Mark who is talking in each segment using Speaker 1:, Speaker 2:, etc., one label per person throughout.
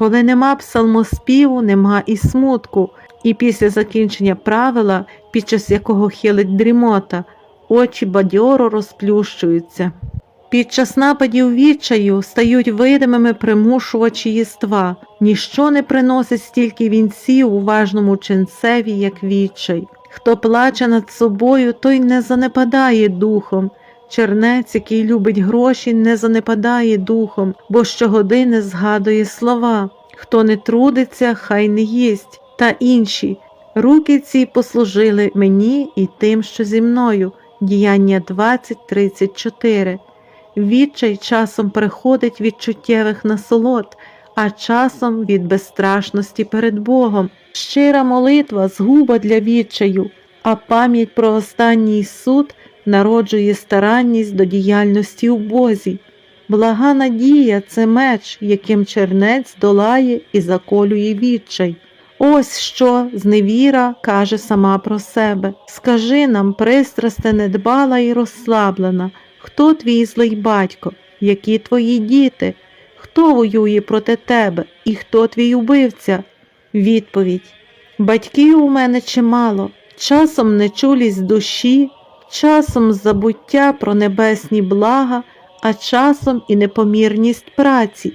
Speaker 1: Коли нема псалмоспіву, нема і смутку, і після закінчення правила, під час якого хилить дрімота, очі бадьоро розплющуються. Під час нападів відчаю стають видимими примушувачі єства, ніщо не приносить стільки вінців уважному ченцеві, як відчай. Хто плаче над собою, той не занепадає духом. Чернець, який любить гроші, не занепадає духом, бо щогодини згадує слова. Хто не трудиться, хай не їсть, та інші. Руки ці послужили мені і тим, що зі мною. Діяння 20.34. Відчай часом приходить від чуттєвих насолод, а часом від безстрашності перед Богом. Щира молитва згуба для відчаю, а пам'ять про останній суд народжує старанність до діяльності у Бозі. Блага надія це меч, яким чернець долає і заколює відчай. Ось що зневіра каже сама про себе. Скажи нам, пристрасте, недбала і розслаблена, хто твій злий батько, які твої діти, хто воює проти тебе і хто твій убивця? Відповідь Батьків у мене чимало, часом нечулість душі, часом забуття про небесні блага, а часом і непомірність праці.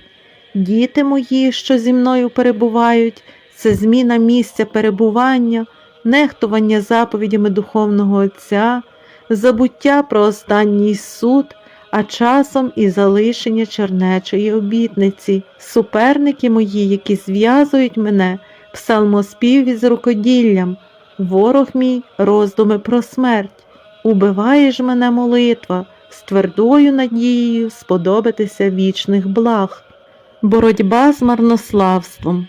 Speaker 1: Діти мої, що зі мною перебувають, це зміна місця перебування, нехтування заповідями духовного Отця, забуття про останній суд, а часом і залишення чернечої обітниці, суперники мої, які зв'язують мене, псалмоспів із рукоділлям, ворог мій роздуми про смерть, убиваєш мене молитва, з твердою надією сподобатися вічних благ. Боротьба з марнославством.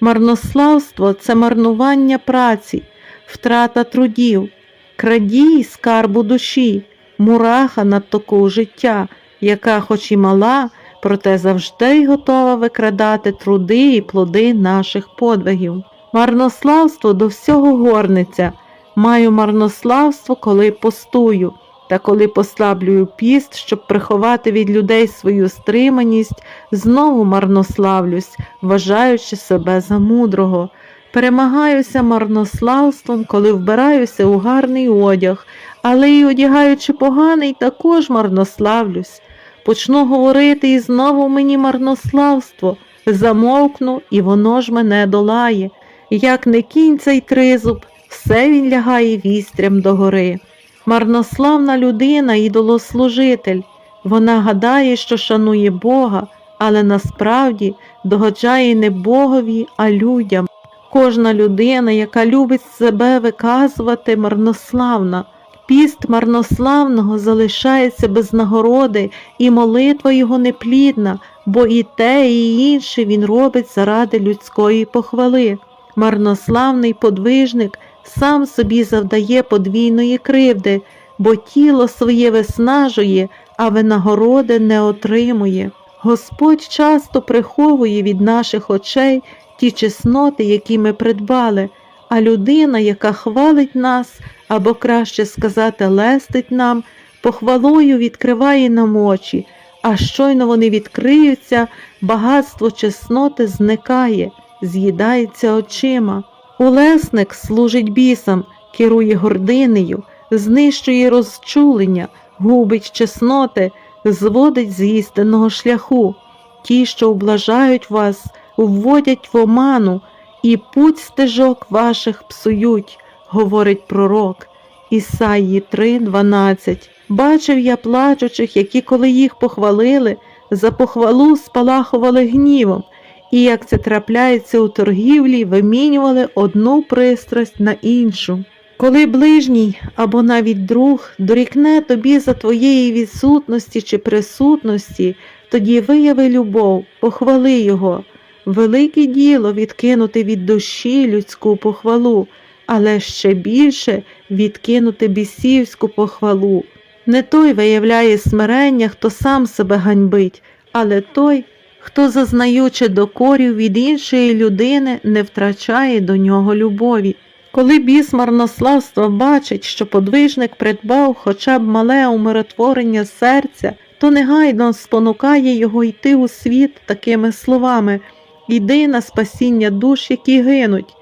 Speaker 1: Марнославство це марнування праці, втрата трудів, крадій скарбу душі, мураха над току життя, яка, хоч і мала, проте завжди й готова викрадати труди і плоди наших подвигів. Марнославство до всього горниться. Маю марнославство, коли постую, та коли послаблюю піст, щоб приховати від людей свою стриманість, знову марнославлюсь, вважаючи себе за мудрого. Перемагаюся марнославством, коли вбираюся у гарний одяг, але й одягаючи поганий, також марнославлюсь. Почну говорити і знову мені марнославство, замовкну, і воно ж мене долає. Як не кінь цей тризуб, все він лягає вістрям догори. Марнославна людина, ідолослужитель. Вона гадає, що шанує Бога, але насправді догоджає не Богові, а людям. Кожна людина, яка любить себе виказувати, марнославна. Піст марнославного залишається без нагороди, і молитва його неплідна, бо і те, і інше він робить заради людської похвали. Марнославний подвижник сам собі завдає подвійної кривди, бо тіло своє виснажує, а винагороди не отримує. Господь часто приховує від наших очей ті чесноти, які ми придбали, а людина, яка хвалить нас, або краще сказати, лестить нам, похвалою відкриває нам очі, а щойно вони відкриються, багатство чесноти зникає, з'їдається очима. Улесник служить бісам, керує гординею, знищує розчулення, губить чесноти, зводить з істинного шляху. Ті, що облажають вас, вводять в оману, і путь стежок ваших псують, говорить пророк. Ісаї 3:12. Бачив я плачучих, які, коли їх похвалили, за похвалу спалахували гнівом, і як це трапляється у торгівлі, вимінювали одну пристрасть на іншу. Коли ближній або навіть друг дорікне тобі за твоєї відсутності чи присутності, тоді вияви любов, похвали його. Велике діло відкинути від душі людську похвалу, але ще більше відкинути бісівську похвалу. Не той виявляє смирення, хто сам себе ганьбить, але той, хто, зазнаючи докорів від іншої людини, не втрачає до нього любові. Коли біс марнославства бачить, що подвижник придбав хоча б мале умиротворення серця, то негайно спонукає його йти у світ такими словами іди на спасіння душ, які гинуть.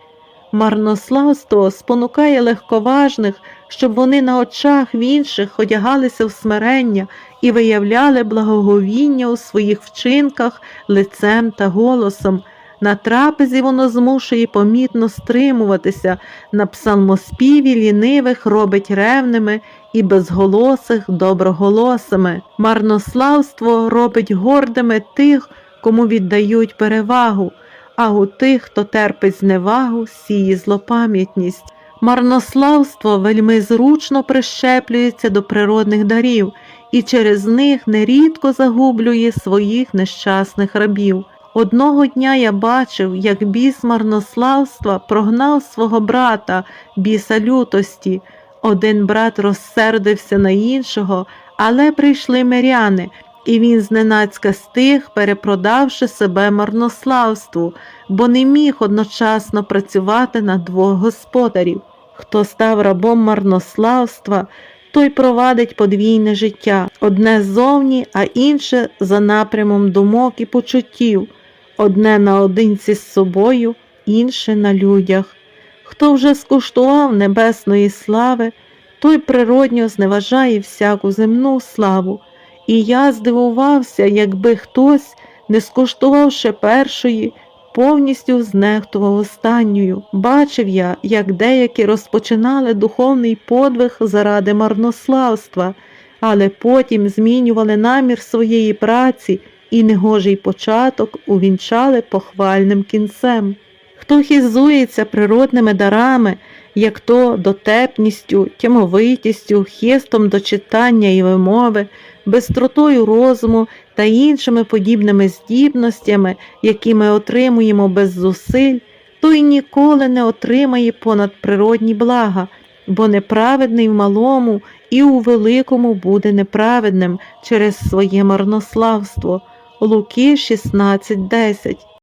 Speaker 1: Марнославство спонукає легковажних, щоб вони на очах в інших одягалися в смирення і виявляли благоговіння у своїх вчинках, лицем та голосом. На трапезі воно змушує помітно стримуватися, на псалмоспіві лінивих робить ревними і безголосих доброголосими. Марнославство робить гордими тих, кому віддають перевагу, а у тих, хто терпить зневагу, сіє злопам'ятність. Марнославство вельми зручно прищеплюється до природних дарів і через них нерідко загублює своїх нещасних рабів. Одного дня я бачив, як біс марнославства прогнав свого брата, біса лютості. Один брат розсердився на іншого, але прийшли миряни, і він зненацька стих, перепродавши себе марнославству, бо не міг одночасно працювати на двох господарів. Хто став рабом марнославства, той провадить подвійне життя, одне ззовні, а інше за напрямом думок і почуттів, одне наодинці з собою, інше на людях. Хто вже скуштував небесної слави, той природньо зневажає всяку земну славу. І я здивувався, якби хтось, не скуштувавши першої, повністю знехтував останньою. Бачив я, як деякі розпочинали духовний подвиг заради марнославства, але потім змінювали намір своєї праці і негожий початок увінчали похвальним кінцем. Хто хізується природними дарами, як то дотепністю, тямовитістю, хистом до читання і вимови, бистротою розуму та іншими подібними здібностями, які ми отримуємо без зусиль, той ніколи не отримає понадприродні блага, бо неправедний в малому і у великому буде неправедним через своє марнославство. Луки 16.10